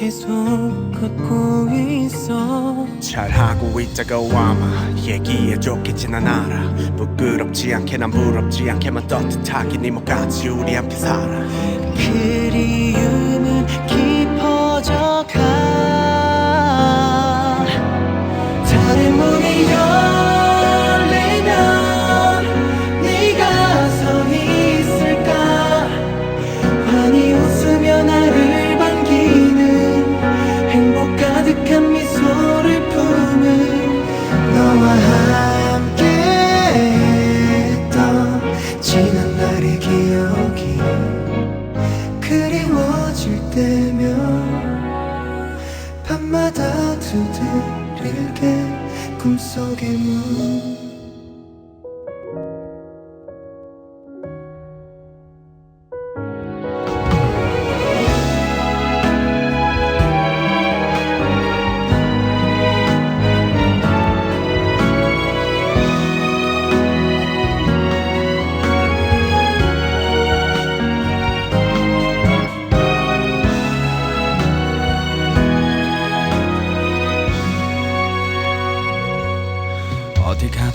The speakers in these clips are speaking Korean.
계속 걷고 있어. 잘하고 있다고 아마 얘기해줬겠지 난 알아. 부끄럽지 않게 난 부럽지 않게만 떳떳하게 네 몸까지 우리 함께 살아. 그리움은 깊어져 가. 달의 문이 열 꿈속의 문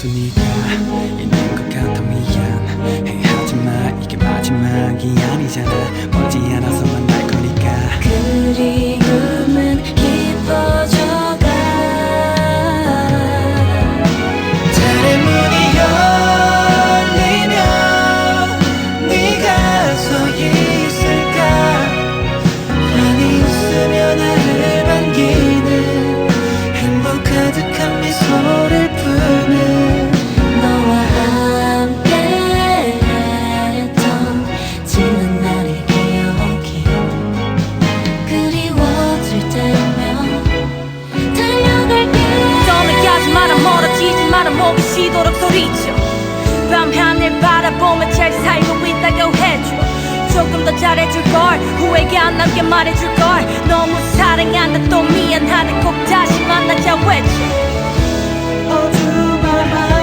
가도 네가 있는 것 같아 미안. 해 하지마. 이게 마지막이 아니잖아. 멀지 않아서 만날 거니까. 그리 쉬도록 소리쳐 밤하늘 바라보며 잘 살고 있다고 해줘. 조금 더 잘해줄걸 후회가 안 남게 말해줄걸. 너무 사랑한다 또 미안하다 꼭 다시 만나자 외쳐 밤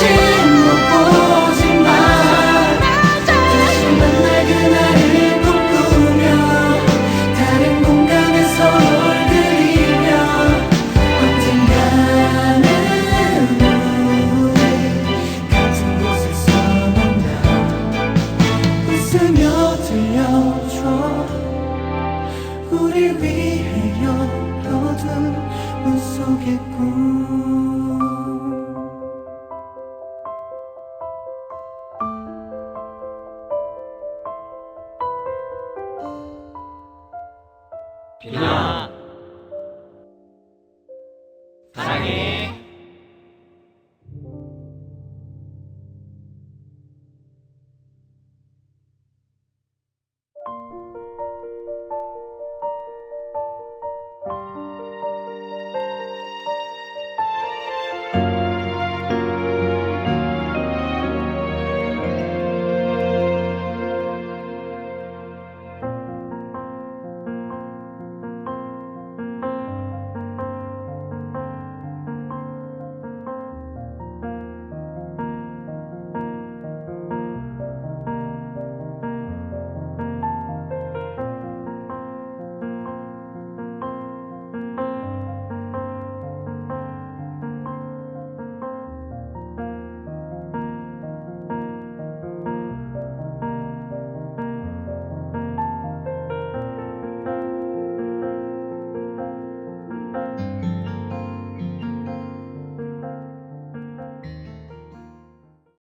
watching Yeah.